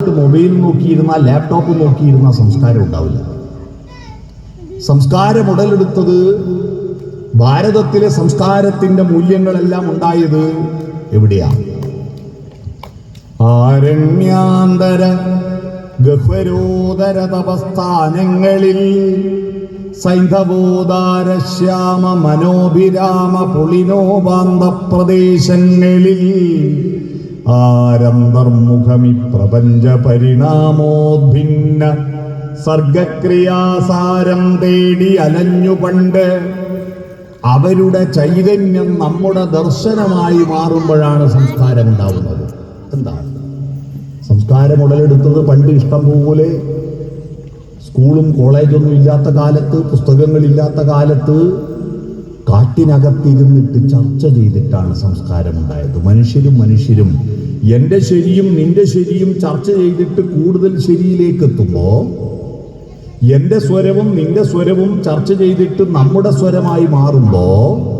Mobile നോക്കിയിരുന്ന laptop നോക്കിയിരുന്ന സംസ്കാരം ഉണ്ടാവില്ല. സംസ്കാരം ഉടലെടുത്തത് ഭാരതത്തിലെ സംസ്കാരത്തിന്റെ മൂല്യങ്ങളെല്ലാം ഉണ്ടായത് എവിടെയാ ആരണ്യാന്തര ഗഹ്വരോദര തപസ്ഥാനങ്ങളിൽ സൈന്ധവോദാര ശ്യാമ മനോഭിരാമ പുളിനോപാന്ത പ്രദേശങ്ങളിൽ ആരന്തർമുഖമി പ്രപഞ്ച പരിണാമോദ്ഭിന്ന സർഗക്രിയാസാരം തേടി അലഞ്ഞു പണ്ട് അവരുടെ ചൈതന്യം നമ്മുടെ ദർശനമായി മാറുമ്പോഴാണ് സംസ്കാരം ഉണ്ടാവുന്നത്. എന്താ? സംസ്കാരം ഉടലെടുത്തത് പണ്ട് ഇഷ്ടം പോലെ സ്കൂളും കോളേജൊന്നും ഇല്ലാത്ത കാലത്ത് പുസ്തകങ്ങളില്ലാത്ത കാലത്ത് കാട്ടിനകത്തിരുന്നിട്ട് ചർച്ച ചെയ്തിട്ടാണ് സംസ്കാരം ഉണ്ടായത്. മനുഷ്യരും മനുഷ്യരും എന്റെ ശരിയും നിന്റെ ശരിയും ചർച്ച ചെയ്തിട്ട് കൂടുതൽ ശരിയിലേക്ക് എത്തുമ്പോൾ എന്റെ സ്വരവും നിന്റെ സ്വരവും ചർച്ച ചെയ്തിട്ട് നമ്മുടെ സ്വരമായി മാറുമ്പോൾ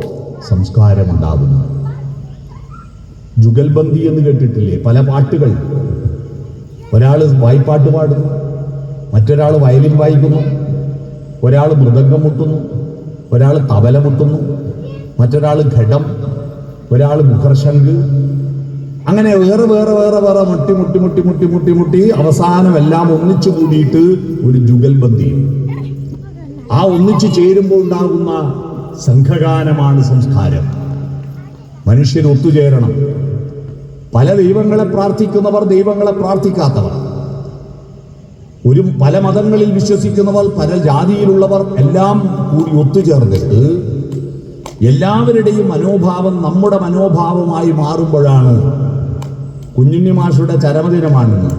സംസ്കാരമുണ്ടാകുന്നു. ജുഗൽബന്ദി എന്ന് കേട്ടിട്ടില്ലേ? പല പാട്ടുകൾ. ഒരാൾ വായ്പാട്ട് പാടുന്നു മറ്റൊരാൾ വയലിൻ വായിക്കുന്നു ഒരാൾ മൃദംഗം മുട്ടുന്നു ഒരാൾ തബല മുട്ടുന്നു മറ്റൊരാൾ ഘടം ഒരാൾ മുഖർശങ്ക് അങ്ങനെ വേറെ വേറെ വേറെ വേറെ മുട്ടി മുട്ടി മുട്ടി മുട്ടി മുട്ടി മുട്ടി അവസാനം എല്ലാം ഒന്നിച്ചു കൂടിയിട്ട് ഒരു ജുഗൽബന്ദി ആ ഒന്നിച്ചു ചേരുമ്പോൾ ഉണ്ടാകുന്ന സംഘഗാനമാണ് സംസ്കാരം. മനുഷ്യൻ ഒത്തുചേരണം. പല ദൈവങ്ങളെ പ്രാർത്ഥിക്കുന്നവർ ദൈവങ്ങളെ പ്രാർത്ഥിക്കാത്തവർ. ഒരു പല മതങ്ങളിൽ വിശ്വസിക്കുന്നവർ പല ജാതിയിലുള്ളവർ എല്ലാം കൂടി ഒത്തുചേർന്നിട്ട് എല്ലാവരുടെയും മനോഭാവം നമ്മുടെ മനോഭാവമായി മാറുമ്പോഴാണ് കുഞ്ഞുണ്ണി മാഷയുടെ ചരമദിനമാണെന്ന്.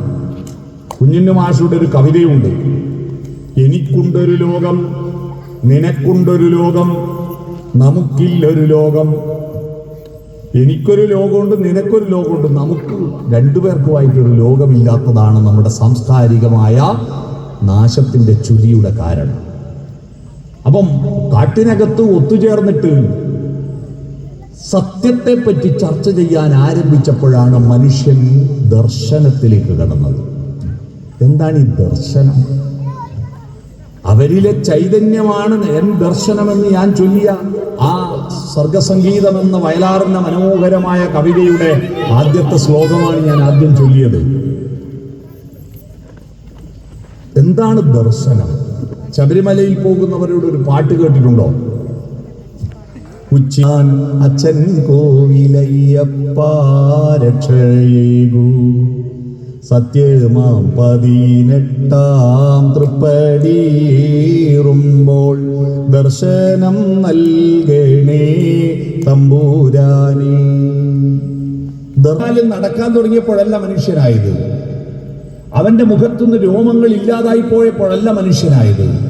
കുഞ്ഞുണ്ണി മാഷയുടെ ഒരു കവിതയുണ്ട്. എനിക്കുണ്ടൊരു ലോകം നിനക്കുണ്ടൊരു ലോകം നമുക്കില്ലൊരു ലോകം. എനിക്കൊരു ലോകമുണ്ട് നിനക്കൊരു ലോകമുണ്ട്. നമുക്ക് രണ്ടുപേർക്കുമായിട്ടൊരു ലോകമില്ലാത്തതാണ് നമ്മുടെ സാംസ്കാരികമായ നാശത്തിന്റെ ചുലിയുടെ കാരണം. അപ്പം കാട്ടിനകത്ത് ഒത്തുചേർന്നിട്ട് സത്യത്തെ പറ്റി ചർച്ച ചെയ്യാൻ ആരംഭിച്ചപ്പോഴാണ് മനുഷ്യൻ ദർശനത്തിലേക്ക് കടന്നത്. എന്താണ് ഈ ദർശനം? അവരിലെ ചൈതന്യമാണ് എൻ ദർശനമെന്ന് ഞാൻ ചൊല്ലിയ ആ സർഗസംഗീതം എന്ന വയലാറിന്റെ മനോഹരമായ കവിതയുടെ ആദ്യത്തെ ശ്ലോകമാണ് ഞാൻ ആദ്യം ചൊല്ലിയത്. എന്താണ് ദർശനം? ശബരിമലയിൽ പോകുന്നവരോട് ഒരു പാട്ട് കേട്ടിട്ടുണ്ടോ? ഉച്ചാൻ അച്ഛൻ കോവിലയ്യപ്പാരക്ഷയേകൂ സത്യമാം പതിനെട്ടാം തൃപ്പടിയേറുമ്പോൾ ദർശനം നൽകണേ തമ്പൂരാനേ. ദർശനം നടക്കാൻ തുടങ്ങിയപ്പോഴല്ല മനുഷ്യനായത്. അവന്റെ മുഖത്തുനിന്ന് രോമങ്ങൾ ഇല്ലാതായി പോയപ്പോഴല്ല മനുഷ്യനായത്.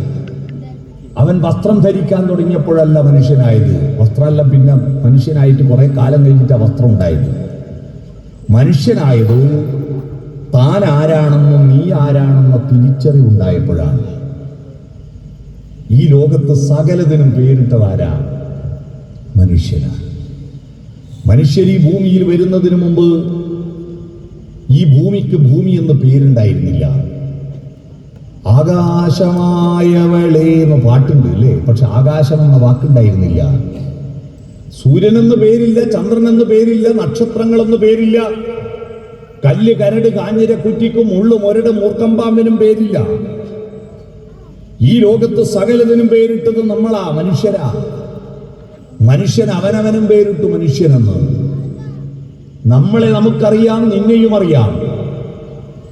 അവൻ വസ്ത്രം ധരിക്കാൻ തുടങ്ങിയപ്പോഴല്ല മനുഷ്യനായത്. വസ്ത്രമല്ല പിന്നെ മനുഷ്യനായിട്ട് കുറെ കാലം കഴിഞ്ഞിട്ട് വസ്ത്രം ഉണ്ടായത് മനുഷ്യനായത് താൻ ആരാണെന്നും നീ ആരാണെന്നോ തിരിച്ചറിവുണ്ടായപ്പോഴാണ്. ഈ ലോകത്ത് സകലതിനും പേരിട്ടതാരാ? മനുഷ്യനാണ് മനുഷ്യർ ഈ ഭൂമിയിൽ വരുന്നതിന് മുമ്പ് ഈ ഭൂമിക്ക് ഭൂമി എന്ന് പേരുണ്ടായിരുന്നില്ല. ആകാശമായവളെ എന്ന പാട്ടുണ്ട് അല്ലേ പക്ഷെ ആകാശം എന്ന വാക്കുണ്ടായിരുന്നില്ല. സൂര്യൻ എന്ന് പേരില്ല ചന്ദ്രൻ എന്ന് പേരില്ല നക്ഷത്രങ്ങൾ എന്ന് പേരില്ല. കല്ല് കരട് കാഞ്ഞിര കുറ്റിക്കും ഉള്ളു മൊരട് മൂർക്കമ്പാമ്പിനും പേരില്ല. ഈ ലോകത്ത് സകലതിനും പേരിട്ടത് നമ്മളാ മനുഷ്യരാ. മനുഷ്യൻ അവനവനും പേരിട്ടു മനുഷ്യനെന്ന്. നമ്മളെ നമുക്കറിയാം നിന്നെയും അറിയാം.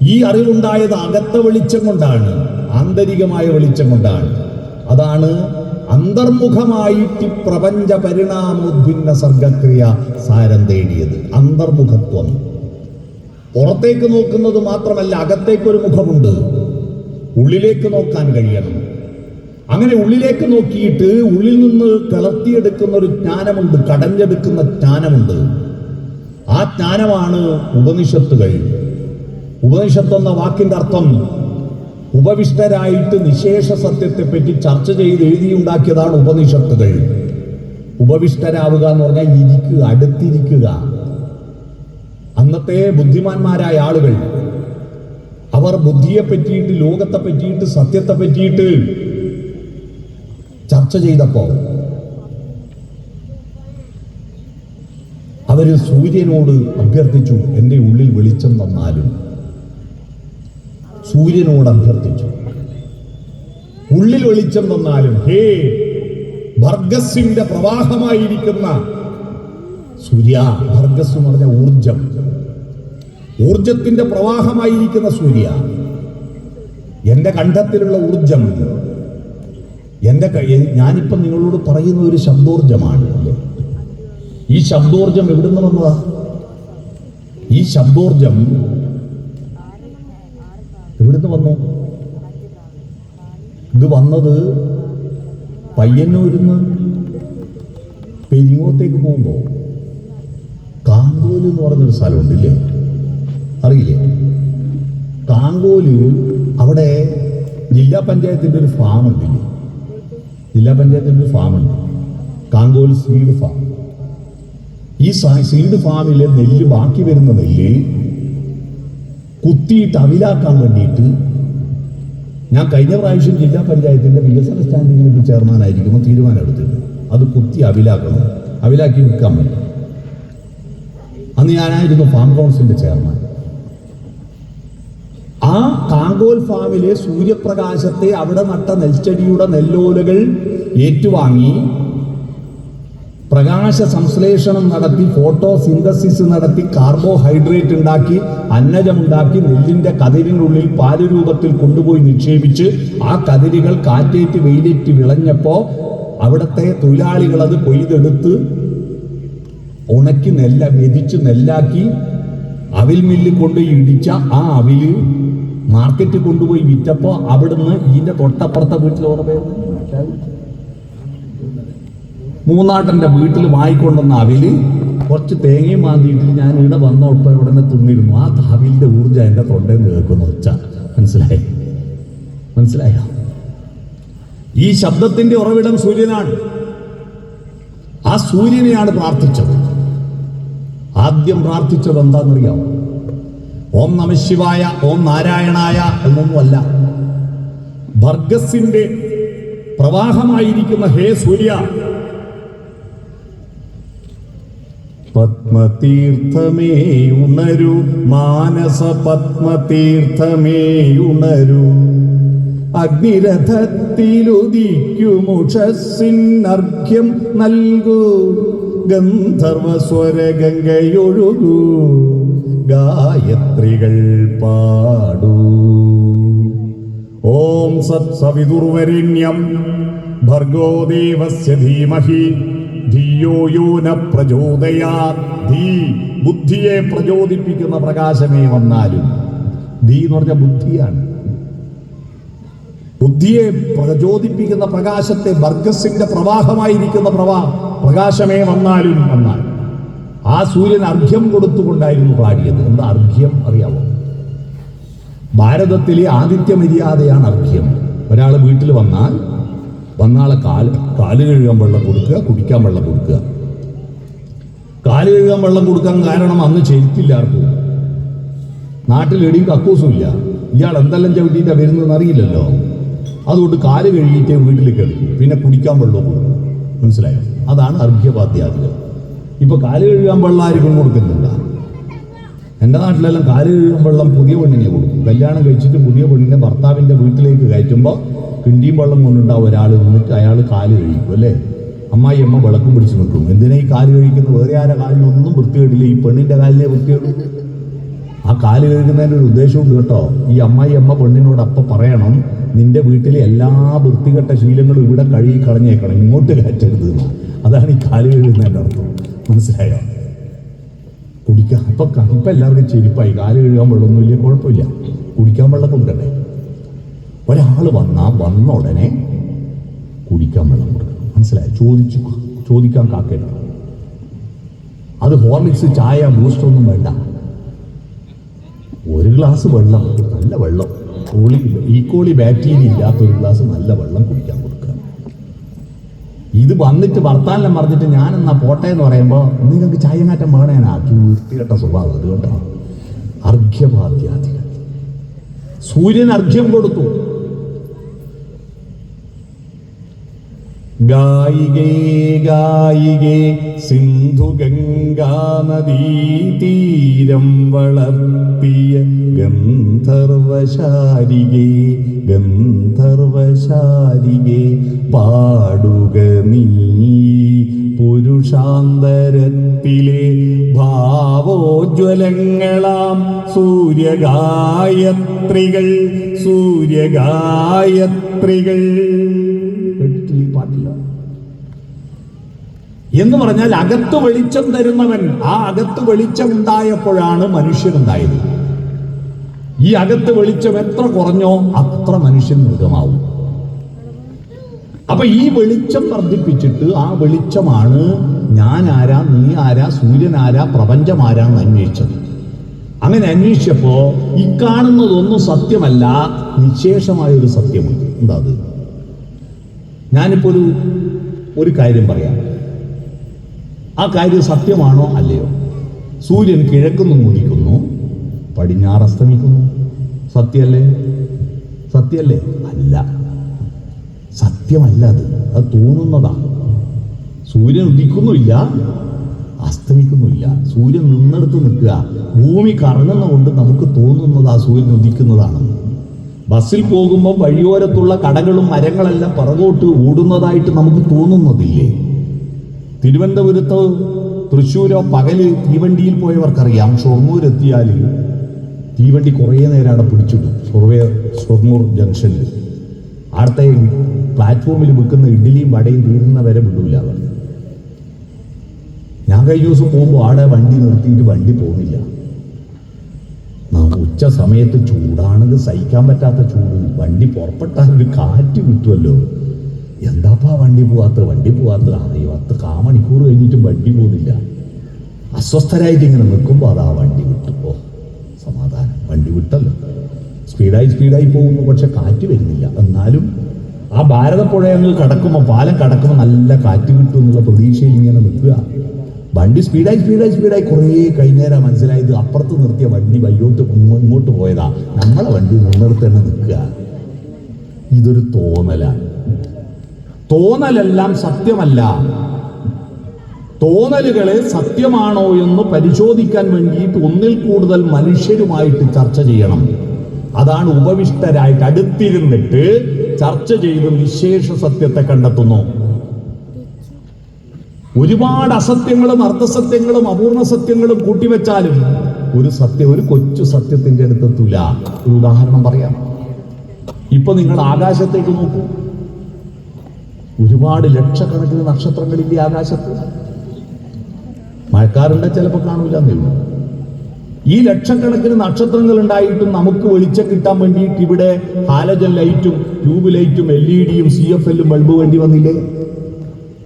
ഈ അറിവുണ്ടായത് അകത്ത വെളിച്ചം കൊണ്ടാണ് ആന്തരികമായ വെളിച്ചം കൊണ്ടാണ്. അതാണ് അന്തർമുഖമായിട്ട് പ്രപഞ്ച പരിണാമോദ്ഭിന്ന സർഗക്രിയ സാരം തേടിയത് അന്തർമുഖത്വം. പുറത്തേക്ക് നോക്കുന്നത് മാത്രമല്ല അകത്തേക്കൊരു മുഖമുണ്ട്. ഉള്ളിലേക്ക് നോക്കാൻ കഴിയണം. അങ്ങനെ ഉള്ളിലേക്ക് നോക്കിയിട്ട് ഉള്ളിൽ നിന്ന് കിളർത്തിയെടുക്കുന്ന ഒരു ജ്ഞാനമുണ്ട് കടഞ്ഞെടുക്കുന്ന ജ്ഞാനമുണ്ട്. ആ ജ്ഞാനമാണ് ഉപനിഷത്തുകൾ ഉപനിഷത്ത് എന്ന വാക്കിന്റെ അർത്ഥം ഉപവിഷ്ടരായിട്ട് നിശേഷ സത്യത്തെ പറ്റി ചർച്ച ചെയ്ത് എഴുതിയുണ്ടാക്കിയതാണ് ഉപനിഷത്തുകൾ. ഉപവിഷ്ടരാവുക എന്ന് പറഞ്ഞാൽ ഇരിക്കുക അടുത്തിരിക്കുക. അന്നത്തെ ബുദ്ധിമാന്മാരായ ആളുകൾ അവർ ബുദ്ധിയെ പറ്റിയിട്ട് ലോകത്തെ പറ്റിയിട്ട് സത്യത്തെ പറ്റിയിട്ട് ചർച്ച ചെയ്തപ്പോ അവർ സൂര്യനോട് അഭ്യർത്ഥിച്ചു എന്റെ ഉള്ളിൽ വെളിച്ചം തന്നാലും സൂര്യനോട് അഭ്യർത്ഥിച്ചു. ഉള്ളിൽ വെളിച്ചം തന്നാലും ഹേ ഭർഗസിന്റെ പ്രവാഹമായിരിക്കുന്ന സൂര്യ ഭർഗസ് എന്ന് പറഞ്ഞ ഊർജം ഊർജത്തിന്റെ പ്രവാഹമായിരിക്കുന്ന സൂര്യ എന്റെ കണ്ഠത്തിലുള്ള ഊർജം എന്റെ ക- എ- ഞാനിപ്പം നിങ്ങളോട് പറയുന്ന ഒരു ശബ്ദോർജമാണ് ഈ ശബ്ദോർജം എവിടുന്ന് വന്നതാ? ഈ ശബ്ദോർജം വന്നു? ഇത് വന്നത് പയ്യന്നൂരിന്ന് പെരിങ്ങോത്തേക്ക് പോകുമ്പോൾ കാങ്കോൽ എന്ന് പറഞ്ഞൊരു സ്ഥലമുണ്ടില്ലേ? അറിയില്ലേ? കാങ്കോൽ അവിടെ ജില്ലാ പഞ്ചായത്തിന്റെ ഒരു ഫാം ഉണ്ടില്ലേ? ജില്ലാ പഞ്ചായത്തിന്റെ ഒരു ഫാമുണ്ട് കാങ്കോൽ സീഡ് ഫാം ഈ സീഡ് ഫാമിലെ നെല്ല് ബാക്കി വരുന്ന നെല്ല് കുത്തിയിട്ട് അവിലാക്കാൻ വേണ്ടിയിട്ട് ഞാൻ കഴിഞ്ഞ പ്രാവശ്യം ജില്ലാ പഞ്ചായത്തിന്റെ വികസന കമ്മിറ്റി ചെയർമാനായിരിക്കുമ്പോൾ തീരുമാനം എടുത്തിട്ടുണ്ട് അത് കുത്തി അവിലാക്കണം. അവിലാക്കി വിൽക്കാൻ വേണ്ടി അന്ന് ഞാനായിരുന്നു ഫാം കൗൺസിലിന്റെ ചെയർമാൻ. ആ കാങ്കോൽ ഫാമിലെ സൂര്യപ്രകാശത്തെ അവിടെ നട്ട നെൽച്ചെടിയുടെ നെല്ലോലകൾ ഏറ്റുവാങ്ങി പ്രകാശ സംശ്ലേഷണം നടത്തി ഫോട്ടോ സിന്തസിസ് നടത്തി കാർബോഹൈഡ്രേറ്റ് ഉണ്ടാക്കി അന്നജമുണ്ടാക്കി നെല്ലിന്റെ കതിരിനുള്ളിൽ പാൽ രൂപത്തിൽ കൊണ്ടുപോയി നിക്ഷേപിച്ച് ആ കതിരുകൾ കാറ്റേറ്റ് വെയിലേറ്റ് വിളഞ്ഞപ്പോ അവിടുത്തെ തൊഴിലാളികൾ അത് കൊയ്തെടുത്ത് ഉണക്കി നെല്ല മെതിച്ച് നെല്ലാക്കി അവിൽ മില്ലിൽ കൊണ്ട് ഇടിച്ച ആ അവിൽ മാർക്കറ്റിൽ കൊണ്ടുപോയി വിറ്റപ്പോൾ അവിടുന്ന് ഇതിന്റെ തൊട്ടപ്പുറത്തെ വീട്ടിൽ ഓർമ്മ മൂന്നാട്ടന്റെ വീട്ടിൽ വാങ്ങിക്കൊണ്ടുവന്ന അവിൽ കുറച്ച് തേങ്ങയും മാന്തിയിട്ട് ഞാൻ ഇവിടെ വന്ന ഇവിടെ ഉടനെ തിന്നിരുന്നു. ആ താവിലിന്റെ ഊർജം എന്റെ തൊണ്ടയിൽ നിന്ന് കേൾക്കുന്ന ഒച്ച. മനസ്സിലായി? മനസ്സിലായോ? ഈ ശബ്ദത്തിന്റെ ഉറവിടം സൂര്യനാണ്. ആ സൂര്യനെയാണ് പ്രാർത്ഥിച്ചത്. ആദ്യം പ്രാർത്ഥിച്ചത് എന്താണെന്നറിയാമോ? ഓം നമശിവായ ഓം നാരായണായ എന്നൊന്നുമല്ല. ഭർഗസിന്റെ പ്രവാഹമായിരിക്കുന്ന ഹേ സൂര്യ പത്മതീർത്ഥമേ ഉണരു. മാനസ പത്മതീർത്ഥമേ ഉണരു. അഗ്നിരഥത്തിലുദിക്കുമുഷസ്സിനർഘ്യം ഗന്ധർവസ്വര ഗംഗയൊഴുകൂ ഗായത്രികൾ പാടൂ. ഓം സത്സവിതുർവരിണ്യം ഭർഗോ ദേവസ്യ ധീമഹി. ധിയോ യോന പ്രചോദയാ ധീ ബുദ്ധിയെ പ്രചോദിപ്പിക്കുന്ന പ്രകാശമേ വന്നാലും. ധീ എന്ന് പറഞ്ഞ ബുദ്ധിയാണ്. ബുദ്ധിയെ പ്രചോദിപ്പിക്കുന്ന പ്രകാശത്തെ ബർഗസിന്റെ പ്രവാഹമായിരിക്കുന്ന പ്രവാ പ്രകാശമേ വന്നാലും വന്നാൽ. ആ സൂര്യൻ അർഘ്യം കൊടുത്തുകൊണ്ടായിരുന്നു പാടിയത്. എന്താ അർഘ്യം അറിയാമോ ഭാരതത്തിലെ ആദിത്യ മര്യാദയാണ് അർഘ്യം. ഒരാൾ വീട്ടിൽ വന്നാൽ വന്നാളെ കാൽ കാൽ കഴുകാൻ വെള്ളം കൊടുക്കുക കുടിക്കാൻ വെള്ളം കൊടുക്കുക. കാൽ കഴുകാൻ വെള്ളം കൊടുക്കാൻ കാരണം അന്ന് ചെരുപ്പില്ലാർക്കും നാട്ടിലെടിയും കക്കൂസും ഇല്ല. ഇയാൾ എന്തെല്ലാം ചവിട്ടിയിട്ടാ വരുന്നതെന്ന് അറിയില്ലല്ലോ. അതുകൊണ്ട് കാൽ കഴുകിയിട്ടേ വീട്ടിൽ കിടക്കും പിന്നെ കുടിക്കാൻ വെള്ളം കൊടുക്കും. മനസ്സിലായോ? അതാണ് അർഘ്യപാദ്യാദികൾ ഇപ്പൊ കാൽ കഴുകാൻ വെള്ളം ആർക്കും കൊടുക്കുന്നില്ല എന്റെ നാട്ടിലെല്ലാം കാൽ കഴുകാൻ വെള്ളം പുതിയ പെണ്ണിനെ കൊടുക്കും. കല്യാണം കഴിച്ചിട്ട് പുതിയ പെണ്ണിനെ ഭർത്താവിന്റെ വീട്ടിലേക്ക് കയറ്റുമ്പോൾ കിണ്ടിയും വെള്ളം കൊണ്ടുണ്ടാവും ഒരാൾ നിന്നിട്ട് അയാൾ കാൽ കഴിക്കും അല്ലേ? അമ്മായി അമ്മ വിളക്കും പിടിച്ച് നിൽക്കും. എന്തിനാ ഈ കാൽ കഴിക്കുന്നത് വേറെ ആരെ കാലിനൊന്നും വൃത്തികേടില്ല. ഈ പെണ്ണിന്റെ കാലിനെ വൃത്തികേടും ആ കാൽ കഴുകുന്നതിന്റെ ഒരു ഉദ്ദേശമുണ്ട് കേട്ടോ. ഈ അമ്മായി അമ്മ പെണ്ണിനോട് അപ്പം പറയണം നിന്റെ വീട്ടിലെ എല്ലാ വൃത്തികെട്ട ശീലങ്ങളും ഇവിടെ കഴുകി കളഞ്ഞേക്കണം. ഇങ്ങോട്ട് കയറ്റരുത്. അതാണ് ഈ കാൽ കഴുകുന്നതിന്റെ അർത്ഥം. മനസ്സിലായോ? കുടിക്കാൻ അപ്പം ഇപ്പം എല്ലാവർക്കും ചെരുപ്പായി. കാൽ കഴുകാൻ വെള്ളമൊന്നുമില്ല കുഴപ്പമില്ല. കുടിക്കാൻ വെള്ളം കൊടുക്കണ്ടേ ഒരാൾ വന്നാൽ വന്ന ഉടനെ കുടിക്കാൻ വെള്ളം കൊടുക്കണം. മനസ്സിലായി? ചോദിച്ചു ചോദിക്കാൻ കാക്കരുത് അത് ഹോർലിക്സ് ചായ ബൂസ്റ്റ് ഒന്നും വേണ്ട. ഒരു ഗ്ലാസ് വെള്ളം നല്ല വെള്ളം. കോളി ഈക്കോളി ബാക്ടീരിയ ഇല്ലാത്ത ഒരു ഗ്ലാസ് നല്ല വെള്ളം കുടിക്കാൻ കൊടുക്കുക. ഇത് വന്നിട്ട് വർത്താനം പറഞ്ഞിട്ട് ഞാൻ എന്നാ പോട്ടെ എന്ന് പറയുമ്പോൾ നിങ്ങൾക്ക് ചായങ്ങാറ്റം വേണേനാ വൃത്തികെട്ട സ്വഭാവം അതുകൊണ്ടാണ്. അർഘ്യപാദ്യാദികൾ സൂര്യൻ അർഘ്യം കൊടുത്തു. ഗായികേ ഗായികേ സിന്ധു ഗംഗാ നദീ തീരം വളർത്തിയ ഗന്ധർവശാരികേ ഗന്ധർവശാരികേ പാടുക നീ പുരുഷാന്തരത്തിലെ ഭാവോജ്വലങ്ങളാം സൂര്യഗായത്രികൾ സൂര്യഗായത്രികൾ. എന്ന് പറഞ്ഞാൽ അകത്ത് വെളിച്ചം തരുന്നവൻ ആ അകത്ത് വെളിച്ചം ഉണ്ടായപ്പോഴാണ് മനുഷ്യനുണ്ടായത്. ഈ അകത്ത് വെളിച്ചം എത്ര കുറഞ്ഞോ അത്ര മനുഷ്യൻ മൃഗമാവും. അപ്പൊ ഈ വെളിച്ചം വർദ്ധിപ്പിച്ചിട്ട് ആ വെളിച്ചമാണ് ഞാൻ ആരാ നീ ആരാ സൂര്യൻ ആരാ പ്രപഞ്ചം ആരാന്ന് അന്വേഷിച്ചത്. അങ്ങനെ അന്വേഷിച്ചപ്പോ ഈ കാണുന്നതൊന്നും സത്യമല്ല നിശേഷമായ ഒരു സത്യമുണ്ട്. എന്താ അത്? ഞാനിപ്പോ ഒരു ഒരു കാര്യം പറയാം. ആ കാര്യം സത്യമാണോ അല്ലയോ? സൂര്യൻ കിഴക്കുന്നു ഉദിക്കുന്നു പടിഞ്ഞാറ് അസ്തമിക്കുന്നു. സത്യല്ലേ സത്യമല്ലേ? അല്ല. സത്യമല്ല അത്. അത് തോന്നുന്നതാ. സൂര്യൻ ഉദിക്കുന്നുമില്ല അസ്തമിക്കുന്നുമില്ല. സൂര്യൻ നിന്നെടുത്ത് നിൽക്കുക. ഭൂമി കറങ്ങുന്ന കൊണ്ട് നമുക്ക് തോന്നുന്നത് ആ സൂര്യൻ ഉദിക്കുന്നതാണ് ബസ്സിൽ പോകുമ്പോൾ വഴിയോരത്തുള്ള കടകളും മരങ്ങളെല്ലാം പുറകോട്ട് ഓടുന്നതായിട്ട് നമുക്ക് തോന്നുന്നതില്ലേ? തിരുവനന്തപുരത്ത് തൃശ്ശൂരോ പകൽ തീവണ്ടിയിൽ പോയവർക്കറിയാം. ഷൊർണൂർ എത്തിയാൽ തീവണ്ടി കുറേ നേരം അവിടെ പിടിച്ചിടും. ഷൊർവേ ഷൊർണൂർ ജംഗ്ഷനിൽ അവിടുത്തെ പ്ലാറ്റ്ഫോമിൽ വിൽക്കുന്ന ഇഡ്ഡലിയും വടയും തീരുന്ന വരെ വിടൂല അവർ ഞാൻ കഴിഞ്ഞ ദിവസം പോകുമ്പോൾ ആടെ വണ്ടി നിർത്തിയിട്ട് വണ്ടി പോകുന്നില്ല. ഉച്ച സമയത്ത് ചൂടാണെങ്കിൽ സഹിക്കാൻ പറ്റാത്ത ചൂട്. വണ്ടി പുറപ്പെട്ടാൽ ഒരു കാറ്റ് കിട്ടുമല്ലോ. എന്താപ്പാ വണ്ടി പോവാത്ത വണ്ടി പോവാത്ത അറിയോ പത്ത് കാമണിക്കൂർ കഴിഞ്ഞിട്ടും വണ്ടി പോകുന്നില്ല. അസ്വസ്ഥരായിട്ട് ഇങ്ങനെ നിൽക്കുമ്പോൾ അതാ വണ്ടി വിട്ടു. ഓ സമാധാനം. വണ്ടി വിട്ടല്ലോ. സ്പീഡായി സ്പീഡായി പോകുന്നു. പക്ഷെ കാറ്റ് വരുന്നില്ല. എന്നാലും ആ ഭാരതപ്പുഴ അങ്ങ് കടക്കുമ്പോൾ പാലം കടക്കുമ്പോൾ നല്ല കാറ്റ് കിട്ടും എന്നുള്ള പ്രതീക്ഷയിൽ ഇങ്ങനെ നിൽക്കുക. വണ്ടി സ്പീഡായി സ്പീഡായി സ്പീഡായി കുറേ കഴിഞ്ഞേരാ മനസ്സിലായത്. അപ്പുറത്ത് നിർത്തിയ വണ്ടി വയ്യോട്ട് ഇങ്ങോ- ഇങ്ങോട്ട് പോയതാ. നമ്മളെ വണ്ടി തന്നെ നിൽക്കുക. ഇതൊരു തോന്നലാണ് തോന്നലെല്ലാം സത്യമല്ല. തോന്നലുകളെ സത്യമാണോ എന്ന് പരിശോധിക്കാൻ വേണ്ടിയിട്ട് ഒന്നിൽ കൂടുതൽ മനുഷ്യരുമായിട്ട് ചർച്ച ചെയ്യണം. അതാണ് ഉപവിഷ്ടരായിട്ട് അടുത്തിരുന്നിട്ട് ചർച്ച ചെയ്ത് വിശേഷ സത്യത്തെ കണ്ടെത്തുന്നു. ഒരുപാട് അസത്യങ്ങളും അർദ്ധസത്യങ്ങളും അപൂർണ സത്യങ്ങളും കൂട്ടിവെച്ചാലും ഒരു സത്യം ഒരു കൊച്ചു സത്യത്തിന്റെ അടുത്തെത്തൂല. ഒരു ഉദാഹരണം പറയാം. ഇപ്പൊ നിങ്ങൾ ആകാശത്തേക്ക് നോക്കൂ. ഒരുപാട് ലക്ഷക്കണക്കിന് നക്ഷത്രങ്ങളില്ലേ ആകാശത്ത് മഴക്കാറുണ്ട് ചിലപ്പോൾ കാണൂല ഈ ലക്ഷക്കണക്കിന് നക്ഷത്രങ്ങൾ ഉണ്ടായിട്ടും നമുക്ക് വെളിച്ചം കിട്ടാൻ വേണ്ടിയിട്ട് ഇവിടെ ഹാലജൻ ലൈറ്റും ട്യൂബ് ലൈറ്റും എൽ ഇ ഡിയും സി എഫ് എല്ലും ബൾബ് വേണ്ടി വന്നില്ലേ?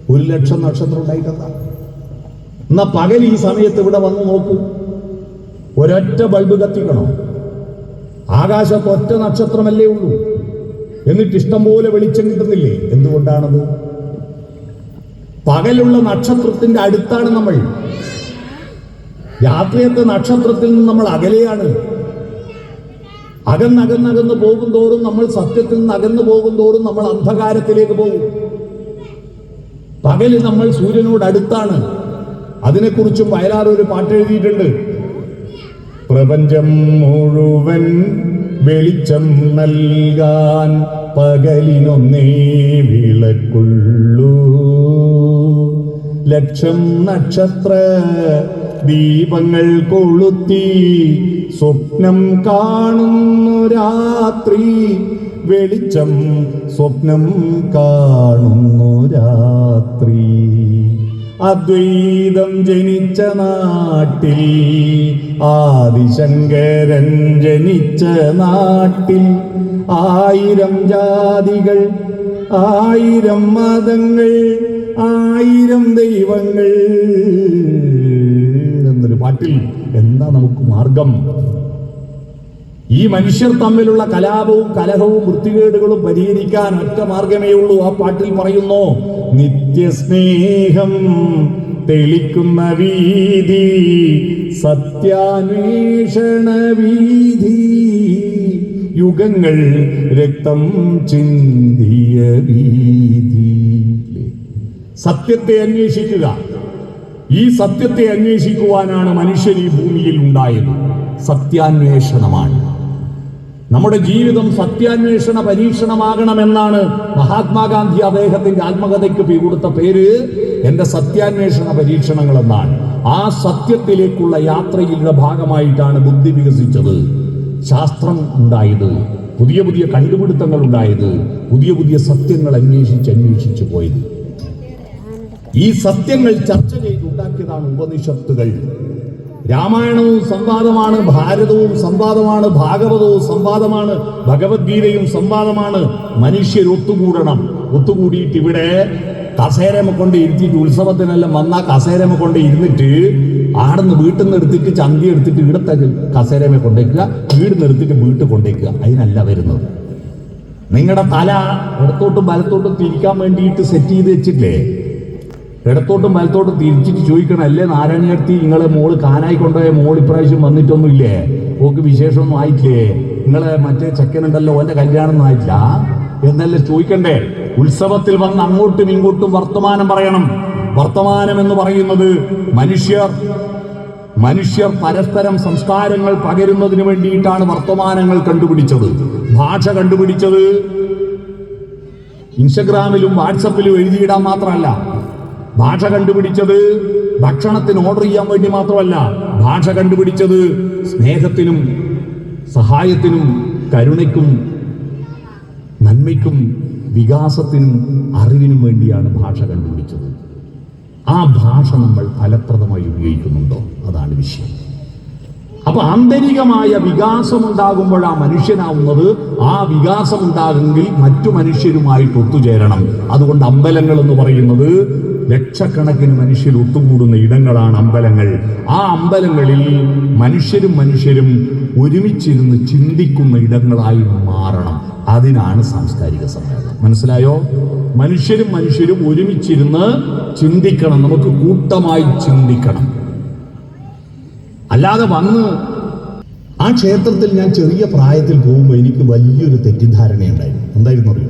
ഒരു ലക്ഷം നക്ഷത്രം ഉണ്ടായിട്ടെന്താ? എന്നാ പകൽ ഈ സമയത്ത് ഇവിടെ വന്ന് നോക്കൂ. ഒരൊറ്റ ബൾബ് കത്തിക്കണോ. ആകാശത്ത് ഒറ്റ നക്ഷത്രമല്ലേ ഉള്ളൂ. എന്നിട്ട് ഇഷ്ടം പോലെ വെളിച്ചം കിട്ടുന്നില്ലേ? എന്തുകൊണ്ടാണത്? പകലുള്ള നക്ഷത്രത്തിന്റെ അടുത്താണ് നമ്മൾ. രാത്രിയത്തെ നക്ഷത്രത്തിൽ നിന്ന് നമ്മൾ അകലെയാണ്. അകന്നകന്നകന്ന് പോകും തോറും നമ്മൾ സത്യത്തിൽ നിന്ന് അകന്നു പോകും തോറും നമ്മൾ അന്ധകാരത്തിലേക്ക് പോകും. പകൽ നമ്മൾ സൂര്യനോട് അടുത്താണ്. അതിനെക്കുറിച്ചും വയലാർ ഒരു പാട്ട് എഴുതിയിട്ടുണ്ട്. പ്രപഞ്ചം മുഴുവൻ വെളിച്ചം നൽകാൻ പകലിനൊന്നേ വിളക്കുള്ളൂ. ലക്ഷം നക്ഷത്ര ദീപങ്ങൾ കൊളുത്തി സ്വപ്നം കാണുന്നു രാത്രി. വെളിച്ചം സ്വപ്നം കാണുന്നു രാത്രി. അദ്വൈതം ജനിച്ച നാട്ടിൽ ആദിശങ്കരൻ ജനിച്ച നാട്ടിൽ. ആയിരം ജാതികൾ ആയിരം മതങ്ങൾ ആയിരം ദൈവങ്ങൾ. എന്നൊരു പാട്ടിൽ എന്താ നമുക്ക് മാർഗം? ഈ മനുഷ്യർ തമ്മിലുള്ള കലാപവും കലഹവും വൃത്തികേടുകളും പരിഹരിക്കാൻ ഒറ്റ മാർഗമേ ഉള്ളൂ. ആ പാട്ടിൽ പറയുന്നു നിത്യസ്നേഹം തെളിക്കുന്ന വീതി സത്യാന്വേഷണ വീതി. യുഗങ്ങൾ രക്തം ചിന്തിയ വീതി. സത്യത്തെ അന്വേഷിക്കുക. ഈ സത്യത്തെ അന്വേഷിക്കുവാനാണ് മനുഷ്യൻ ഈ ഭൂമിയിൽ ഉണ്ടായത്. സത്യാന്വേഷണമാണ്. നമ്മുടെ ജീവിതം സത്യാന്വേഷണ പരീക്ഷണമാകണമെന്നാണ് മഹാത്മാഗാന്ധി അദ്ദേഹത്തിന്റെ ആത്മകഥയ്ക്ക് കൊടുത്ത പേര്. എന്റെ സത്യാന്വേഷണ പരീക്ഷണങ്ങൾ എന്നാണ് ആ സത്യത്തിലേക്കുള്ള യാത്രയുടെ ഭാഗമായിട്ടാണ് ബുദ്ധി വികസിച്ചത്. ശാസ്ത്രം ഉണ്ടായത് പുതിയ പുതിയ കണ്ടുപിടുത്തങ്ങൾ ഉണ്ടായത് പുതിയ പുതിയ സത്യങ്ങൾ അന്വേഷിച്ച് അന്വേഷിച്ചു പോയത്. ഈ സത്യങ്ങൾ ചർച്ച ചെയ്തുണ്ടാക്കിയതാണ് ഉപനിഷത്തുകൾ. രാമായണവും സംവാദമാണ് ഭാരതവും സംവാദമാണ് ഭാഗവതവും സംവാദമാണ് ഭഗവത്ഗീതയും സംവാദമാണ്. മനുഷ്യർ ഒത്തുകൂടണം. ഒത്തുകൂടിയിട്ട് ഇവിടെ കസേരമ കൊണ്ട് ഇരുത്തിയിട്ട് ഉത്സവത്തിനെല്ലാം വന്ന കസേരമ കൊണ്ട് ഇരുന്നിട്ട് ആടുന്ന് വീട്ടിൽ നിന്ന് എടുത്തിട്ട് ചന്തി എടുത്തിട്ട് ഇവിടുത്തെ കസേരമ കൊണ്ടേക്കുക വീട് നിർത്തിട്ട് വീട്ടിൽ കൊണ്ടേക്കുക. അതിനല്ല വരുന്നത്. നിങ്ങളുടെ തല ഇടത്തോട്ടും വലത്തോട്ടും തിരിക്കാൻ വേണ്ടിയിട്ട് സെറ്റ് ചെയ്ത് വെച്ചിട്ടില്ലേ? ഇടത്തോട്ടും വലത്തോട്ടും തിരിച്ചിട്ട് ചോദിക്കണം അല്ലേ നാരായണിയടുത്ത് നിങ്ങളെ മോൾ കാനായി കൊണ്ടുപോയ മോൾ ഇപ്രാവശ്യം വന്നിട്ടൊന്നുമില്ലേ? ഓക്ക് വിശേഷമൊന്നും ആയിട്ടില്ലേ? നിങ്ങളെ മറ്റേ ചെക്കനുണ്ടല്ലോ ഓന്റെ കല്യാണം ആയിട്ടില്ല? എന്നല്ലേ ചോദിക്കണ്ടേ? ഉത്സവത്തിൽ വന്ന് അങ്ങോട്ടും ഇങ്ങോട്ടും വർത്തമാനം പറയണം. വർത്തമാനം എന്ന് പറയുന്നത് മനുഷ്യർ മനുഷ്യർ പരസ്പരം സംസ്കാരങ്ങൾ പകരുന്നതിന് വേണ്ടിയിട്ടാണ് വർത്തമാനങ്ങൾ കണ്ടുപിടിച്ചത്. ഭാഷ കണ്ടുപിടിച്ചത് ഇൻസ്റ്റഗ്രാമിലും വാട്സപ്പിലും എഴുതിയിടാൻ മാത്രമല്ല. ഭാഷ കണ്ടുപിടിച്ചത് ഭക്ഷണത്തിന് ഓർഡർ ചെയ്യാൻ വേണ്ടി മാത്രമല്ല ഭാഷ കണ്ടുപിടിച്ചത് സ്നേഹത്തിനും സഹായത്തിനും കരുണയ്ക്കും നന്മയ്ക്കും വികാസത്തിനും അറിവിനും വേണ്ടിയാണ് ഭാഷ കണ്ടുപിടിച്ചത്. ആ ഭാഷ നമ്മൾ ഫലപ്രദമായി ഉപയോഗിക്കുന്നുണ്ടോ? അതാണ് വിഷയം. അപ്പൊ ആന്തരികമായ വികാസം ആ മനുഷ്യനാവുന്നത്. ആ വികാസം ഉണ്ടാകുമെങ്കിൽ മറ്റു മനുഷ്യരുമായിട്ട് ഒത്തുചേരണം. അതുകൊണ്ട് അമ്പലങ്ങൾ എന്ന് പറയുന്നത് ലക്ഷക്കണക്കിന് മനുഷ്യർ ഒത്തുകൂടുന്ന ഇടങ്ങളാണ് അമ്പലങ്ങൾ. ആ അമ്പലങ്ങളിൽ മനുഷ്യരും മനുഷ്യരും ഒരുമിച്ചിരുന്ന് ചിന്തിക്കുന്ന ഇടങ്ങളായി മാറണം. അതിനാണ് സാംസ്കാരിക സമ്മേളനം. മനസ്സിലായോ? മനുഷ്യരും മനുഷ്യരും ഒരുമിച്ചിരുന്ന് ചിന്തിക്കണം. നമുക്ക് കൂട്ടമായി ചിന്തിക്കണം. അല്ലാതെ വന്ന് ആ ക്ഷേത്രത്തിൽ ഞാൻ ചെറിയ പ്രായത്തിൽ പോകുമ്പോൾ എനിക്ക് വലിയൊരു തെറ്റിദ്ധാരണയുണ്ടായിരുന്നു എന്തായിരുന്നു അറിയോ?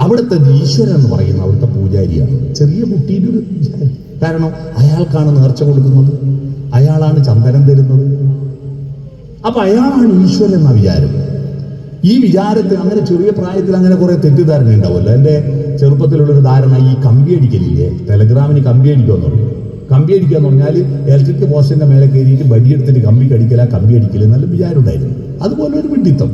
അവിടുത്തെ ഈശ്വരൻ എന്ന് പറയുന്ന അവിടുത്തെ പൂജാരിയാണ്. ചെറിയ കുട്ടിയുടെ ഒരു കാരണം അയാൾക്കാണ് നേർച്ച കൊടുക്കുന്നത്. അയാളാണ് ചന്ദനം തരുന്നത്. അപ്പൊ അയാളാണ് ഈശ്വരൻ എന്ന വിചാരം. ഈ വിചാരത്തിൽ അങ്ങനെ ചെറിയ പ്രായത്തിൽ അങ്ങനെ കുറെ തെറ്റിദ്ധാരണ ഉണ്ടാവുമല്ലോ എന്റെ ചെറുപ്പത്തിലുള്ളൊരു ധാരണ ഈ കമ്പി അടിക്കലില്ലേ? ടെലഗ്രാമിന് കമ്പി അടിക്കുമെന്ന് പറയും കമ്പി അടിക്കുക എന്ന് പറഞ്ഞാൽ ഇലക്ട്രിക് പോസ്റ്റിന്റെ മേലെ കയറിയിട്ട് വടിയെടുത്തിട്ട് കമ്പി കടിക്കല കമ്പി അടിക്കൽ എന്നല്ല വിചാരമുണ്ടായിരുന്നു. അതുപോലെ ഒരു വിഡിത്തം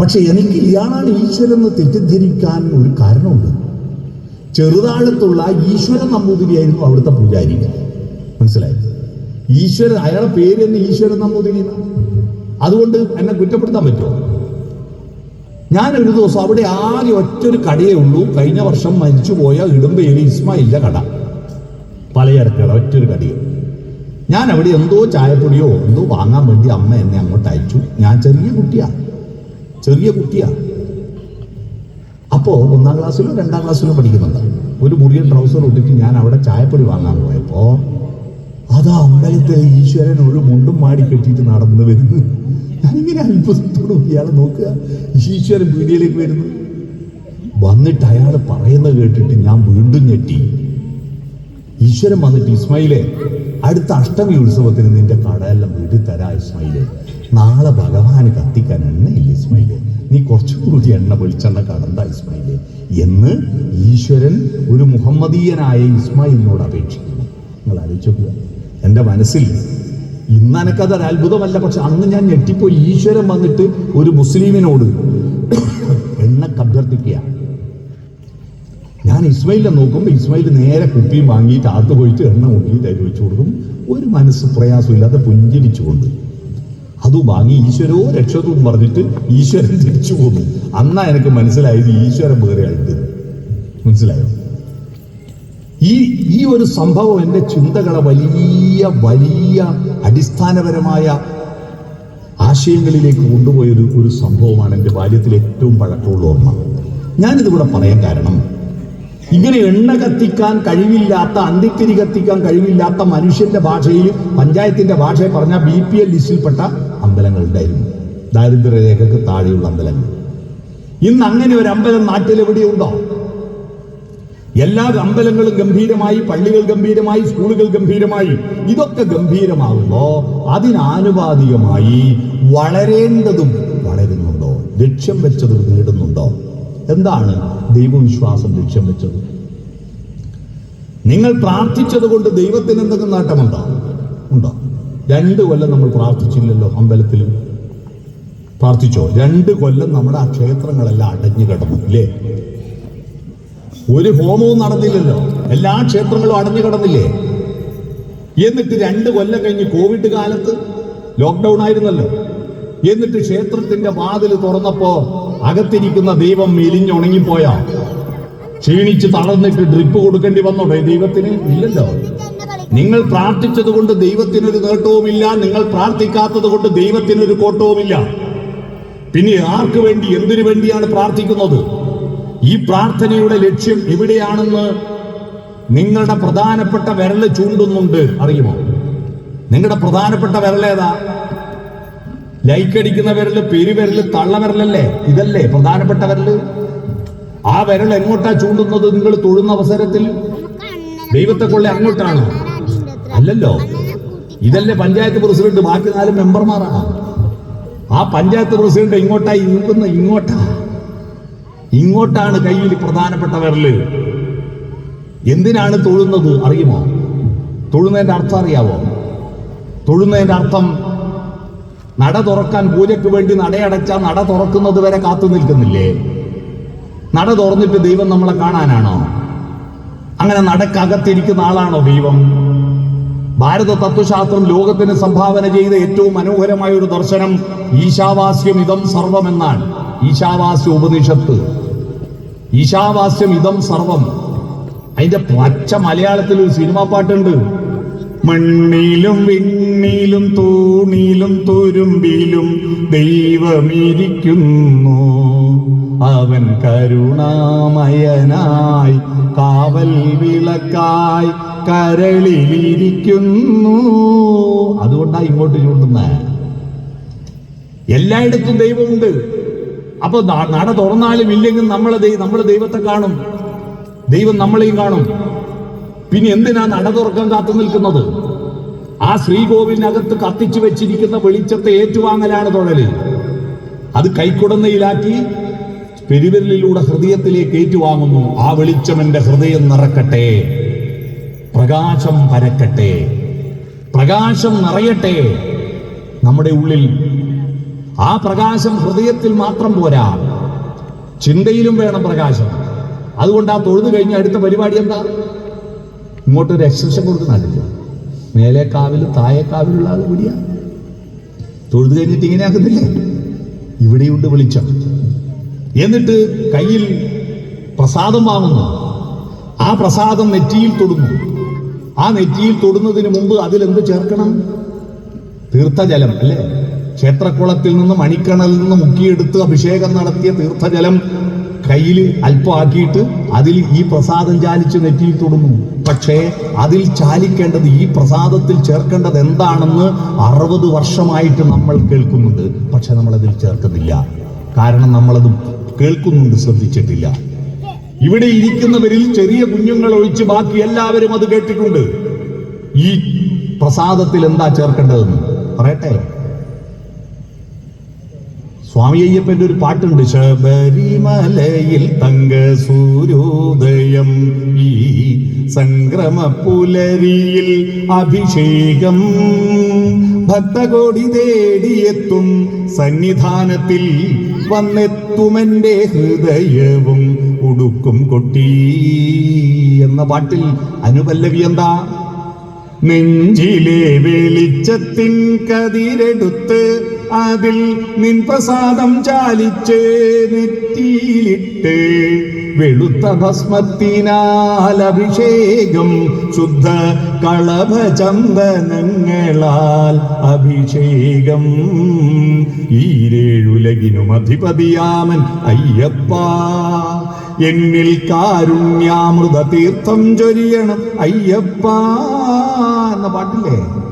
പക്ഷെ എനിക്ക് ഇയാളാണ് ഈശ്വരൻ എന്ന് തെറ്റിദ്ധരിക്കാൻ ഒരു കാരണമുണ്ട്. ചെറുതാഴത്തുള്ള ഈശ്വരൻ നമ്പൂതിരിയായിരുന്നു അവിടുത്തെ പൂജാരി. മനസ്സിലായി? ഈശ്വരൻ അയാളുടെ പേര് തന്നെ ഈശ്വരൻ നമ്പൂതിരി അതുകൊണ്ട് എന്നെ കുറ്റപ്പെടുത്താൻ പറ്റുമോ? ഞാൻ ഒരു ദിവസം അവിടെ ആകെ ഒറ്റൊരു കടയേ ഉള്ളൂ. കഴിഞ്ഞ വർഷം മരിച്ചുപോയ ഇടുമ്പേലി ഇസ്മായില്ല കട. പലചരക്കട ഒറ്റൊരു കടിയിൽ ഞാൻ അവിടെ എന്തോ ചായപ്പൊടിയോ എന്തോ വാങ്ങാൻ വേണ്ടി അമ്മ എന്നെ അങ്ങോട്ട് അയച്ചു. ഞാൻ ചെറിയ കുട്ടിയാ. ചെറിയ കുട്ടിയാ. അപ്പോൾ ഒന്നാം ക്ലാസ്സിലും രണ്ടാം ക്ലാസ്സിലും പഠിക്കുന്നുണ്ട്. ഒരു മുറിയൻ ട്രൗസർ ഇട്ടിട്ട് ഞാൻ അവിടെ ചായപ്പൊടി വാങ്ങാൻ പോയപ്പോൾ അതാ അമ്പലത്തെ ഈശ്വരൻ ഒരു മുണ്ടും മാടി കെട്ടിയിട്ട് നടന്നു വരുന്നു. ഞാനിങ്ങനെ അത്ഭുതത്തോട് ഇയാളെ നോക്കുക ഈശ്വരൻ വീടിയിലേക്ക് വരുന്നു. വന്നിട്ട് അയാൾ പറയുന്നത് കേട്ടിട്ട് ഞാൻ വീണ്ടും ഞെട്ടി. ഈശ്വരൻ വന്നിട്ട് ഇസ്മയിലെ അടുത്ത അഷ്ടമി ഉത്സവത്തിന് നിന്റെ കടയെല്ലാം വീട്ടിൽ തരാ ഇസ്മയിലെ. നാളെ ഭഗവാന് കത്തിക്കാൻ എണ്ണയില്ല ഇസ്മയിലെ. നീ കുറച്ചും കൂടി എണ്ണ വെളിച്ചെണ്ണ കടന്ത ഇസ്മയിലെ. എന്ന് ഈശ്വരൻ ഒരു മുഹമ്മദീയനായ ഇസ്മായിലിനോട് അപേക്ഷിക്കുന്നു. നിങ്ങൾ ആലോചിക്കുക എന്റെ മനസ്സിൽ ഇന്ന് എനക്കതൊരു അത്ഭുതമല്ല പക്ഷെ അന്ന് ഞാൻ ഞെട്ടിപ്പോയി. ഈശ്വരൻ വന്നിട്ട് ഒരു മുസ്ലിമിനോട് അഭ്യർത്ഥിക്കുക ഞാൻ ഇസ്മയിലിനെ നോക്കുമ്പോൾ ഇസ്മയിൽ നേരെ കുപ്പിയും വാങ്ങിയിട്ട് അകത്ത് പോയിട്ട് എണ്ണ മുക്കിയിട്ട് അതിൽ വെച്ചു കൊടുക്കും. ഒരു മനസ്സ് പ്രയാസമില്ലാതെ പുഞ്ചിരിച്ചുകൊണ്ട്. അത് വാങ്ങി ഈശ്വരോ രക്ഷതും പറഞ്ഞിട്ട് ഈശ്വരൻ തിരിച്ചു പോന്നു. അന്നാ എനിക്ക് മനസ്സിലായത് ഈശ്വരൻ വേറെ ആയിട്ട് മനസ്സിലായോ? ഈ ഈ ഒരു സംഭവം എന്റെ ചിന്തകളെ വലിയ വലിയ അടിസ്ഥാനപരമായ ആശയങ്ങളിലേക്ക് കൊണ്ടുപോയൊരു ഒരു സംഭവമാണ് എന്റെ ബാല്യത്തിൽ ഏറ്റവും പഴക്കമുള്ള ഓർമ്മ. ഞാനിതിവിടെ പറയാൻ കാരണം ഇങ്ങനെ എണ്ണ കത്തിക്കാൻ കഴിവില്ലാത്ത അന്തിക്കരി കത്തിക്കാൻ കഴിവില്ലാത്ത മനുഷ്യന്റെ ഭാഷയിൽ പഞ്ചായത്തിന്റെ ഭാഷയെ പറഞ്ഞ ബി പി എൽ ലിസ്റ്റിൽപ്പെട്ട അമ്പലങ്ങൾ ഉണ്ടായിരുന്നു. ദാരിദ്ര്യരേഖക്ക് താഴെയുള്ള അമ്പലങ്ങൾ. ഇന്ന് അങ്ങനെ ഒരു അമ്പലം നാട്ടിലെവിടെയുണ്ടോ എല്ലാ അമ്പലങ്ങളും ഗംഭീരമായി പള്ളികൾ ഗംഭീരമായി സ്കൂളുകൾ ഗംഭീരമായി ഇതൊക്കെ ഗംഭീരമാകുമ്പോ അതിനാനുപാതികമായി വളരേണ്ടതും വളരുന്നുണ്ടോ? ലക്ഷ്യം വെച്ചതും നേടുന്നുണ്ടോ? എന്താണ് ദൈവവിശ്വാസം ലക്ഷ്യം വെച്ചത്? നിങ്ങൾ പ്രാർത്ഥിച്ചത് കൊണ്ട് ദൈവത്തിന് എന്തെങ്കിലും നേട്ടമുണ്ടോ? ഉണ്ടോ? രണ്ട് കൊല്ലം നമ്മൾ പ്രാർത്ഥിച്ചില്ലല്ലോ അമ്പലത്തിലും. പ്രാർത്ഥിച്ചോ? രണ്ട് കൊല്ലം നമ്മുടെ ആ ക്ഷേത്രങ്ങളെല്ലാം അടഞ്ഞു കിടന്നു ഇല്ലേ? ഒരു ഹോമവും നടന്നില്ലല്ലോ. എല്ലാ ക്ഷേത്രങ്ങളും അടഞ്ഞു കിടന്നില്ലേ? എന്നിട്ട് രണ്ട് കൊല്ലം കഴിഞ്ഞ് കോവിഡ് കാലത്ത് ലോക്ക്ഡൗൺ ആയിരുന്നല്ലോ. എന്നിട്ട് ക്ഷേത്രത്തിന്റെ വാതിൽ തുറന്നപ്പോ അകത്തിരിക്കുന്ന ദൈവം മെലിഞ്ഞുണങ്ങിപ്പോയാ ക്ഷീണിച്ച് തളർന്നിട്ട് ഡ്രിപ്പ് കൊടുക്കേണ്ടി വന്നോ ദൈവത്തിന്? ഇല്ലല്ലോ. നിങ്ങൾ പ്രാർത്ഥിച്ചത് കൊണ്ട് ദൈവത്തിനൊരു നേട്ടവുമില്ല. നിങ്ങൾ പ്രാർത്ഥിക്കാത്തത് കൊണ്ട് ദൈവത്തിനൊരു കോട്ടവുമില്ല. പിന്നെ ആർക്ക് വേണ്ടി എന്തിനു വേണ്ടിയാണ് പ്രാർത്ഥിക്കുന്നത്? ഈ പ്രാർത്ഥനയുടെ ലക്ഷ്യം എവിടെയാണെന്ന് നിങ്ങളുടെ പ്രധാനപ്പെട്ട വിരൽ ചൂണ്ടുന്നുണ്ട്. അറിയുമോ? നിങ്ങളുടെ പ്രധാനപ്പെട്ട വിരലേതാ? ലൈക്ക് അടിക്കുന്ന വിരൽ പെരുവിരൽ തള്ളവിരലല്ലേ ഇതല്ലേ പ്രധാനപ്പെട്ട വിരൽ? ആ വിരൽ എങ്ങോട്ടാ ചൂണ്ടുന്നത്? നിങ്ങൾ തൊഴുന്ന അവസരത്തിൽ ദൈവത്തെ കൊള്ളെ അങ്ങോട്ടാണ്. അല്ലല്ലോ. ഇതല്ലേ പഞ്ചായത്ത് പ്രസിഡന്റ് ബാക്കി നാല് മെമ്പർമാരാണ് ആ പഞ്ചായത്ത് പ്രസിഡന്റ് ഇങ്ങോട്ടാ ഇങ്ങുന്ന ഇങ്ങോട്ടാ. ഇങ്ങോട്ടാണ് കയ്യിൽ പ്രധാനപ്പെട്ട വിരൽ. എന്തിനാണ് തൊഴുന്നത്? അറിയുമോ? തൊഴുന്നതിന്റെ അർത്ഥം അറിയാവോ? തൊഴുന്നതിന്റെ അർത്ഥം നട തുറക്കാൻ പൂജയ്ക്ക് വേണ്ടി നടയടച്ചാൽ നട തുറക്കുന്നത് വരെ കാത്തു നിൽക്കുന്നില്ലേ? നട തുറന്നിട്ട് ദൈവം നമ്മളെ കാണാനാണോ? അങ്ങനെ നടക്കകത്തിരിക്കുന്ന ആളാണോ ദൈവം? ഭാരത തത്വശാസ്ത്രം ലോകത്തിന് സംഭാവന ചെയ്ത ഏറ്റവും മനോഹരമായ ഒരു ദർശനം ഈശാവാസ്യം ഇതം സർവം എന്നാണ് ഈശാവാസ്യ ഉപനിഷത്ത്. ഈശാവാസ്യം ഇതം സർവം. അതിന്റെ പച്ച മലയാളത്തിൽ ഒരു സിനിമാ പാട്ടുണ്ട്. മണ്ണിലും വിണ്ണിലും തൂണിലും തുരുമ്പിലും ദൈവമിരിക്കുന്നു. അവൻ കരുണാമയനായി കാവൽ വിളക്കായി കരളിലിരിക്കുന്നു. അതുകൊണ്ടാ ഇങ്ങോട്ട് ചൂണ്ടുന്നത് എല്ലായിടത്തും ദൈവമുണ്ട്. അപ്പൊ നട തുറന്നാലും ഇല്ലെങ്കിൽ നമ്മളെ നമ്മളെ ദൈവത്തെ കാണും. ദൈവം നമ്മളെയും കാണും. പിന്നെ എന്തിനാ നട തുറക്കാൻ കാത്തു നിൽക്കുന്നത്? ആ ശ്രീകോവിലിനകത്ത് കത്തിച്ചു വെച്ചിരിക്കുന്ന വെളിച്ചത്തെ ഏറ്റുവാങ്ങലാണ് തൊഴൽ. അത് കൈക്കുടന്നയിലാക്കി പെരുവിരലിലൂടെ ഹൃദയത്തിലേക്ക് ഏറ്റുവാങ്ങുന്നു. ആ വെളിച്ചം എന്റെ ഹൃദയം നിറക്കട്ടെ. പ്രകാശം പരക്കട്ടെ. പ്രകാശം നിറയട്ടെ. നമ്മുടെ ഉള്ളിൽ ആ പ്രകാശം ഹൃദയത്തിൽ മാത്രം പോരാ. ചിന്തയിലും വേണം പ്രകാശം. അതുകൊണ്ട് ആ തൊഴുതു കഴിഞ്ഞ അടുത്ത പരിപാടി എന്താ? ഇങ്ങോട്ടൊരു എക്സ്പ്രഷൻ കൊടുക്കുന്നില്ല മേലെ കാവിലും താഴെ കാവിലുള്ള ആൾ കൂടിയാ തൊഴുതു കഴിഞ്ഞിട്ട് ഇങ്ങനെ ആക്കുന്നില്ലേ? ഇവിടെയുണ്ട് വെളിച്ചം. എന്നിട്ട് കയ്യിൽ പ്രസാദം വാങ്ങുന്നു. ആ പ്രസാദം നെറ്റിയിൽ തൊടുന്നു. ആ നെറ്റിയിൽ തൊടുന്നതിന് മുമ്പ് അതിലെന്ത് ചേർക്കണം? തീർത്ഥജലം അല്ലേ? ക്ഷേത്രക്കുളത്തിൽ നിന്ന് മണിക്കണലിൽ നിന്ന് മുക്കിയെടുത്ത് അഭിഷേകം നടത്തിയ തീർത്ഥജലം കയ്യിൽ അല്പമാക്കിയിട്ട് അതിൽ ഈ പ്രസാദം ചാലിച്ച് നെറ്റിയിൽ തൊടുന്നു. പക്ഷേ അതിൽ ചാലിക്കേണ്ടത് ഈ പ്രസാദത്തിൽ ചേർക്കേണ്ടത് എന്താണെന്ന് അറുപത് വർഷമായിട്ട് നമ്മൾ കേൾക്കുന്നുണ്ട്. പക്ഷെ നമ്മളതിൽ ചേർക്കുന്നില്ല. കാരണം നമ്മളത് കേൾക്കുന്നുണ്ട് ശ്രദ്ധിച്ചിട്ടില്ല. ഇവിടെ ഇരിക്കുന്നവരിൽ ചെറിയ കുഞ്ഞുങ്ങൾ ഒഴിച്ച് ബാക്കി എല്ലാവരും അത് കേട്ടിട്ടുണ്ട്. ഈ പ്രസാദത്തിൽ എന്താ ചേർക്കേണ്ടതെന്ന്? പറയട്ടെ. സ്വാമി അയ്യപ്പന്റെ ഒരു പാട്ടുണ്ട് ശബരിമലയിൽ തങ്ക സൂര്യോദയം. ഈ സംക്രമ പുലരിയിൽ അഭിഷേകം. ഭക്തകോടി തേടിയെത്തും സന്നിധാനത്തിൽ വന്നെത്തുമെന്റെ ഹൃദയവും ഉടുക്കും കൊട്ടി. എന്ന പാട്ടിൽ അനുപല്ലവി എന്താ? നെഞ്ചിലെ വെളിച്ചത്തിൻ കതിരെടുത്ത് അതിൽ നിൻ പ്രസാദം ചാലിച്ച് നെറ്റിയിലിട്ട് വെളുത്ത ഭസ്മത്തിനാൽ അഭിഷേകം ശുദ്ധ കളഭചന്ദനങ്ങളാൽ അഭിഷേകം. ഈരേഴുലകിനും അധിപതിയാമൻ അയ്യപ്പ. എന്നിൽ കാരുണ്യാമൃത തീർത്ഥം ചൊരിയണം അയ്യപ്പ എന്ന പാട്ടില്ലേ?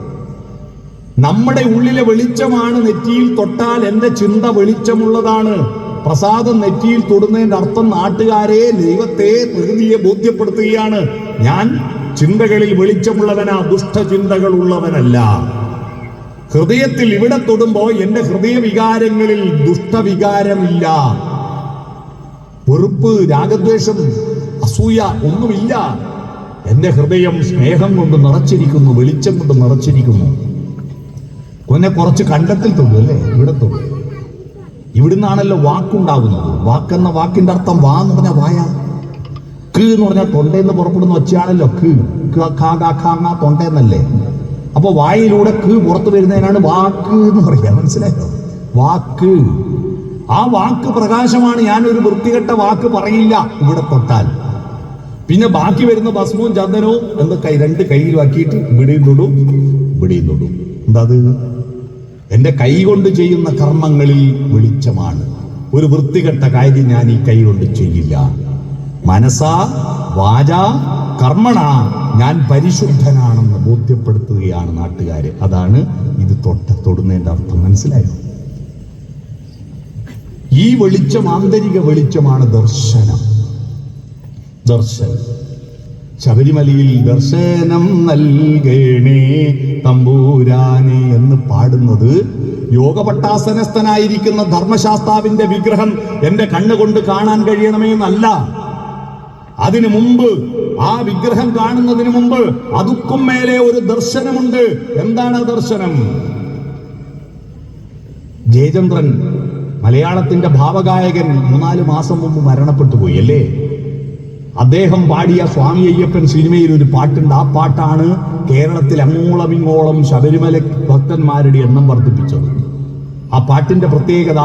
നമ്മുടെ ഉള്ളിലെ വെളിച്ചമാണ് നെറ്റിയിൽ തൊട്ടാൽ എന്റെ ചിന്ത വെളിച്ചമുള്ളതാണ്. പ്രസാദം നെറ്റിയിൽ തൊടുന്നതിന്റെ അർത്ഥം നാട്ടുകാരെ ദൈവത്തെ പ്രകൃതിയെ ബോധ്യപ്പെടുത്തുകയാണ്. ഞാൻ ചിന്തകളിൽ വെളിച്ചമുള്ളവനാ ദുഷ്ടചിന്തകൾ ഉള്ളവനല്ല ഹൃദയത്തിൽ ഇവിടെ തൊടുമ്പോ എന്റെ ഹൃദയവികാരങ്ങളിൽ ദുഷ്ടവികാരമില്ല. വെറുപ്പ് രാഗദ്വേഷം അസൂയ ഒന്നുമില്ല. എന്റെ ഹൃദയം സ്നേഹം കൊണ്ട് നിറച്ചിരിക്കുന്നു വെളിച്ചം കൊണ്ട് നിറച്ചിരിക്കുന്നു. കൊന്നെ കുറച്ച് കണ്ടത്തിൽ തൊള്ളു അല്ലേ? ഇവിടെ തൊടു. ഇവിടുന്നാണല്ലോ വാക്കുണ്ടാകുന്നത്. വാക്കെന്ന വാക്കിന്റെ അർത്ഥം വാ എന്ന് പറഞ്ഞാൽ വായ. കീ എന്ന് പറഞ്ഞാൽ തൊണ്ടയെന്ന് പുറപ്പെടുന്ന ഒച്ചയാണല്ലോ കീ. ഖ, ഖ, ങ, തൊണ്ടയെന്നല്ലേ അപ്പൊ വായിലൂടെ കീ പുറത്തു വരുന്നതിനാണ് വാക്ക് എന്ന് പറയാ മനസ്സിലായോ? വാക്ക്. ആ വാക്ക് പ്രകാശമാണ്. ഞാൻ ഒരു വൃത്തികെട്ട വാക്ക് പറയില്ല ഇവിടെ തൊട്ടാൽ. പിന്നെ ബാക്കി വരുന്ന ഭസ്മവും ചന്ദനവും എന്ത് കൈ രണ്ട് കയ്യിലാക്കിയിട്ട് ഇവിടെയും തൊടും ഇവിടെയും തൊടും. എന്താ എന്റെ കൈകൊണ്ട് ചെയ്യുന്ന കർമ്മങ്ങളിൽ വെളിച്ചമാണ്. ഒരു വൃത്തികെട്ട കാര്യം ഞാൻ ഈ കൈകൊണ്ട് ചെയ്യില്ല. മനസ്സാ വാച കർമ്മണ ഞാൻ പരിശുദ്ധനാണെന്ന് ബോധ്യപ്പെടുത്തുകയാണ് നാട്ടുകാര്. അതാണ് ഇത് തൊട്ട തൊടുന്നതിന്റെ അർത്ഥം. മനസ്സിലായോ? ഈ വെളിച്ചം ആന്തരിക വെളിച്ചമാണ് ദർശനം. ദർശനം. ശബരിമലയിൽ ദർശനം നൽകണേ തമ്പൂരാനെ എന്ന് പാടുന്നത് യോഗപട്ടാസനസ്ഥനായിരിക്കുന്ന ധർമ്മശാസ്താവിന്റെ വിഗ്രഹം എന്റെ കണ്ണുകൊണ്ട് കാണാൻ കഴിയണമേ എന്നല്ല. അതിനു മുമ്പ് ആ വിഗ്രഹം കാണുന്നതിന് മുമ്പ് അതുക്കും മേലെ ഒരു ദർശനമുണ്ട്. എന്താണ് ദർശനം? ജയചന്ദ്രൻ മലയാളത്തിന്റെ ഭാവഗായകൻ മൂന്നാൽ മാസം മുമ്പ് മരണപ്പെട്ടു പോയി അല്ലേ? അദ്ദേഹം പാടിയ സ്വാമി അയ്യപ്പൻ സിനിമയിൽ ഒരു പാട്ടുണ്ട്. ആ പാട്ടാണ് കേരളത്തിൽ അങ്ങോളം ഇങ്ങോളം ശബരിമല ഭക്തന്മാരുടെ എണ്ണം വർദ്ധിപ്പിച്ചത്. ആ പാട്ടിന്റെ പ്രത്യേകത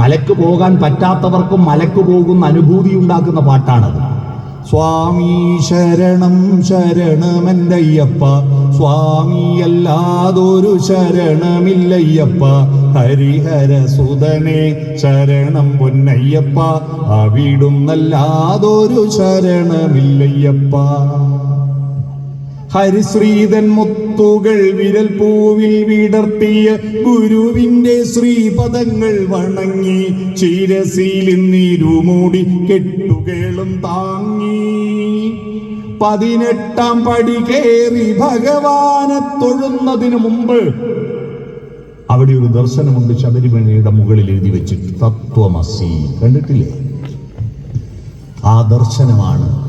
മലക്ക് പോകാൻ പറ്റാത്തവർക്കും മലക്ക് പോകുന്ന അനുഭൂതി ഉണ്ടാക്കുന്ന പാട്ടാണത്. സ്വാമി ശരണം ശരണമെന്തയ്യപ്പ സ്വാമി അല്ലാതൊരു ശരണമില്ലയ്യപ്പ. ഹരിഹര സുതനെ ശരണം പൊന്നയ്യപ്പ. അവിടുന്നല്ലാതൊരു ശരണമില്ലയ്യപ്പ. ഹരിശ്രീതൻ മുത്തുകൾ വിരൽ പൂവിൽ വിടർത്തിയ ഗുരുവിന്റെ ശ്രീപദങ്ങൾ വണങ്ങി ശിരസിൽ നീരുമൂടി കെട്ടുകേളും താങ്ങി. പതിനെട്ടാം പടി കേറി ഭഗവാനെ തൊഴുന്നതിനു മുമ്പ് അവിടെ ഒരു ദർശനമുണ്ട് ശബരിമലയുടെ മുകളിൽ എഴുതി വെച്ചിട്ട്. തത്വമസി. കണ്ടിട്ടില്ലേ? ആ ദർശനമാണ്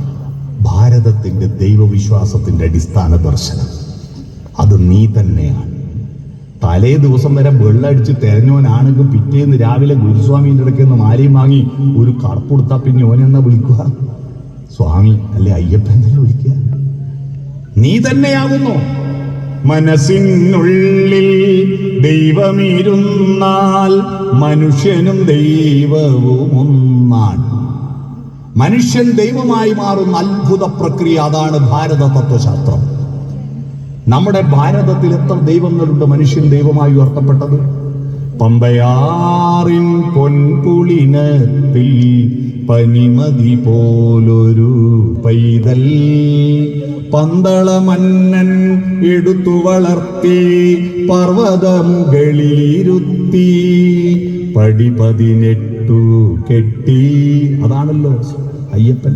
ഭാരതത്തിന്റെ ദൈവവിശ്വാസത്തിന്റെ അടിസ്ഥാന ദർശനം. അത് നീ തന്നെയാണ്. തലേ ദിവസം വരെ വെള്ളടിച്ച് തെരഞ്ഞവനാണെങ്കിൽ പിറ്റേന്ന് രാവിലെ ഗുരുസ്വാമിന്റെ ഇടയ്ക്ക് നിന്ന് മാലയും വാങ്ങി ഒരു കറുപ്പെടുത്താ പിന്നെ ഓനെന്നാ വിളിക്കുക? സ്വാമി അല്ലെ അയ്യപ്പൻ തന്നെ വിളിക്കുക? നീ തന്നെയാകുന്നു മനസ്സിനുള്ളിൽ ദൈവമിരുന്നാൽ മനുഷ്യനും ദൈവവും ഒന്നാണ് മനുഷ്യൻ ദൈവമായി മാറുന്ന അത്ഭുത പ്രക്രിയ അതാണ് ഭാരത തത്വശാസ്ത്രം നമ്മുടെ ഭാരതത്തിൽ എത്ര ദൈവങ്ങളുണ്ട് മനുഷ്യൻ ദൈവമായി ഉയർത്തപ്പെട്ടത്? പമ്പയാറിൻ പൊൻപുളിനത്തിൽ പനിമതി പോലൊരു പൈതൽ പന്തളമന്നൻ എടുത്തു വളർത്തി പർവതമുകളിലിരുത്തി പടി പതിനെട്ടു കെട്ടി. അതാണല്ലോ അയ്യപ്പൻ